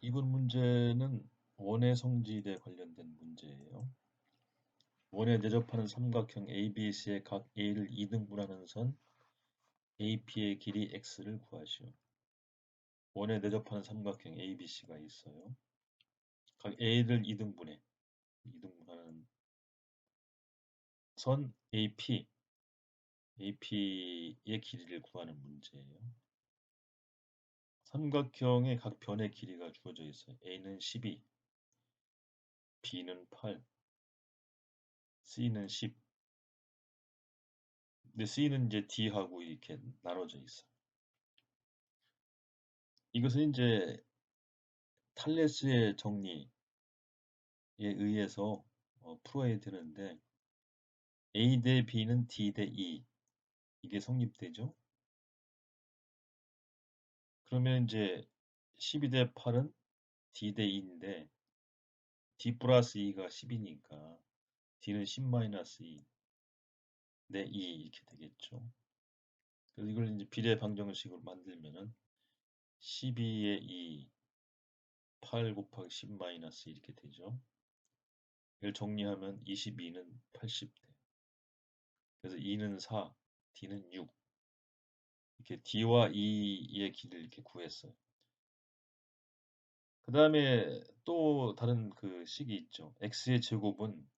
이번 문제는 원의 성질에 관련된 문제예요. 원에 내접하는 삼각형 ABC의 각 A를 2등분하는 선 AP의 길이 X를 구하시오. 원에 내접하는 삼각형 ABC가 있어요. 각 A를 2등분해. 2등분하는 선 AP, AP의 길이를 구하는 문제예요. 삼각형의 각 변의 길이가 주어져 있어요. A는 12, B는 8, C는 10. 근데 C는 이제 D하고 이렇게 나눠져 있어. 이것은 이제 탈레스의 정리에 의해서 어, 풀어야 되는데 A 대 B는 D 대 E 이게 성립되죠. 그러면 이제 12대 8은 D 대 2인데 D 플러스 2가 10이니까 D는 10 마이너스 2 대 2 이렇게 되겠죠. 그래서 이걸 이제 비례 방정식으로 만들면은 12의 2 8 곱하기 10 마이너스 이렇게 되죠. 이걸 정리하면 22는 80대. 그래서 2는 4, D는 6. 이렇게 D와 E의 길이를 이렇게 구했어요. 그 다음에 또 다른 그 식이 있죠. X의 제곱은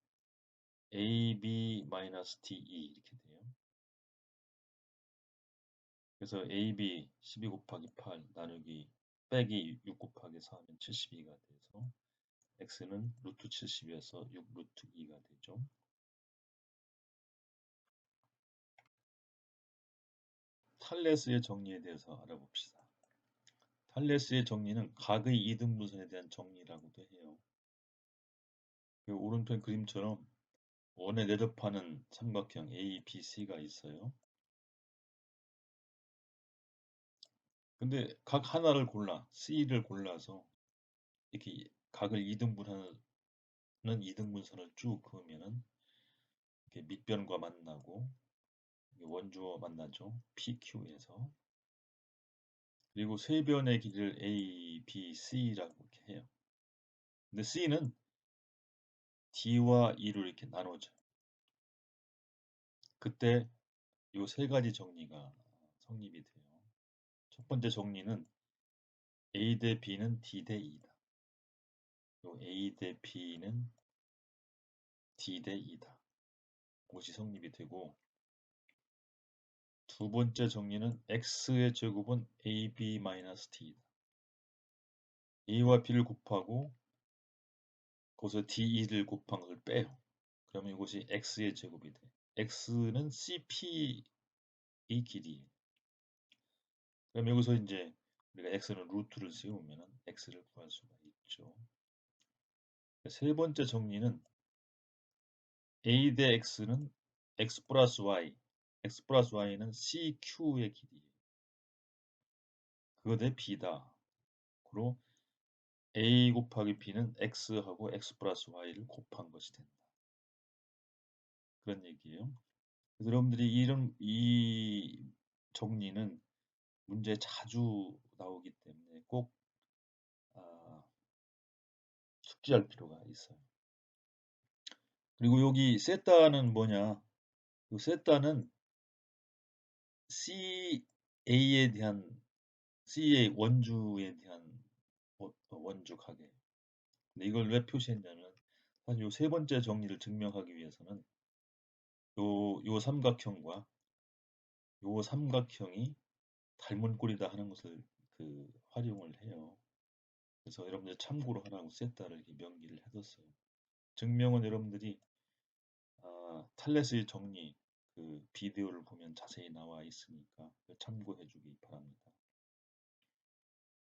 AB-DE 이렇게 돼요. 그래서 AB 12 곱하기 8 나누기 빼기 6 곱하기 4하면 72가 돼서 X는 루트 70에서 6 루트 2가 되죠. 탈레스의 정리에 대해서 알아봅시다. 탈레스의 정리는 각의 이등분선에 대한 정리라고도 해요. 그 오른편 그림처럼 원에 내접하는 삼각형 A, B, C가 있어요. 근데 각 하나를 골라 C를 골라서 이렇게 각을 이등분하는 이등분선을 쭉 그으면은 밑변과 만나고 원주어 만나죠. PQ에서 그리고 세 변의 길이를 A, B, C라고 이렇게 해요. 근데 C는 D와 E로 이렇게 나눠져요. 그때 이세 가지 정리가 성립이 돼요. 첫 번째 정리는 A 대 B는 D 대 E다. 요 A 대 B는 D 대 E다. 그것이 성립이 되고 두 번째 정리는 X의 제곱은 AB-D이다. A와 B를 곱하고 거기서 DE를 곱한 것을 빼요. 그러면 이것이 X의 제곱이 돼. X는 CP의 길이에요. 그럼 여기서 이제 우리가 x는 루트를 씌우면 x를 구할 수가 있죠. 세 번째 정리는 a 대 x는 x 플러스 y, x 플러스 y는 cq의. 그거 대 b다. 그리고 a 곱하기 b는 x하고 x 플러스 y를 곱한 것이 된다. 그런 얘기예요. 그래서 여러분들이 이런 이 정리는 문제에 자주 나오기 때문에 꼭 아, 숙지할 필요가 있어요. 그리고 여기 세타는 뭐냐? 이 세타는 CA에 대한 CA 원주에 대한 원주 가게. 근데 이걸 왜 표시했냐면 사실 이세 번째 정리를 증명하기 위해서는 요, 요 삼각형과 요 삼각형이 닮은 꼴이다 하는 것을 그 활용을 해요. 그래서 여러분들 참고로 하라고 이렇게 명기를 해뒀어요. 증명은 여러분들이 아, 탈레스의 정리 그 비디오를 보면 자세히 나와 있으니까 참고해 주기 바랍니다.